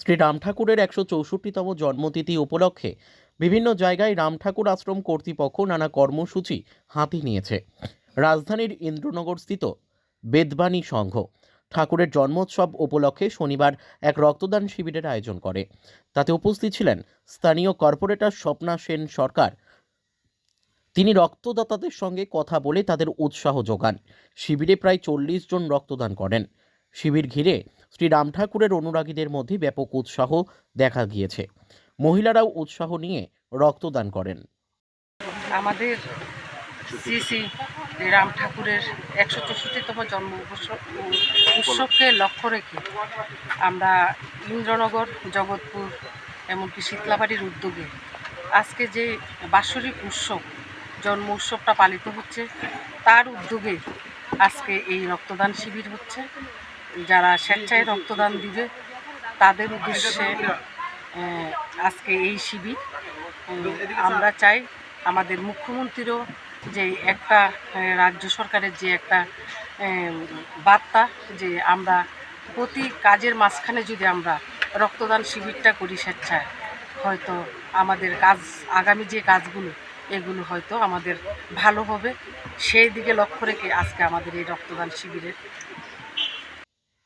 শ্রী রাম ঠাকুরের একশো চৌষট্টিতম জন্মতিথি উপলক্ষে বিভিন্ন জায়গায় রাম ঠাকুর আশ্রম কর্তৃপক্ষ নানা কর্মসূচি হাতে নিয়েছে। রাজধানীর ইন্দ্রনগরস্থিত বেদবাণী সংঘ ঠাকুরের জন্মোৎসব উপলক্ষে শনিবার এক রক্তদান শিবিরের আয়োজন করে। তাতে উপস্থিত ছিলেন স্থানীয় কর্পোরেটর স্বপ্না সেন সরকার। তিনি রক্তদাতাদের সঙ্গে কথা বলে তাদের উৎসাহ যোগান। শিবিরে প্রায় চল্লিশ জন রক্তদান করেন। শিবির ঘিরে শ্রী রাম ঠাকুরের অনুরাগীদের মধ্যে ব্যাপক উৎসাহ দেখা গিয়েছে। মহিলারাও উৎসাহ নিয়ে রক্তদান করেন। আমাদের শ্রী শ্রী রাম ঠাকুরের একশো চৌষট্টিতম জন্ম উৎসব- উৎসবকে লক্ষ্য রেখে আমরা ইন্দ্রনগর, জগৎপুর এমনকি শীতলাবাড়ির উদ্যোগে আজকে যে বাৎসরিক উৎসব, জন্ম উৎসবটা পালিত হচ্ছে, তার উদ্যোগে আজকে এই রক্তদান শিবির হচ্ছে। যারা স্বেচ্ছায় রক্তদান দিবে, তাদের উদ্দেশ্যে আজকে এই শিবির আমরা চাই আমাদের মুখ্যমন্ত্রীরও যে একটা রাজ্য সরকারের যে একটা বার্তা যে আমরা প্রতি কাজের মাঝখানে যদি আমরা রক্তদান শিবিরটা করি স্বেচ্ছায়, হয়তো আমাদের কাজ, আগামী যে কাজগুলো, এগুলো হয়তো আমাদের ভালো হবে। সেই দিকে লক্ষ্য রেখে আজকে আমাদের এই রক্তদান শিবিরের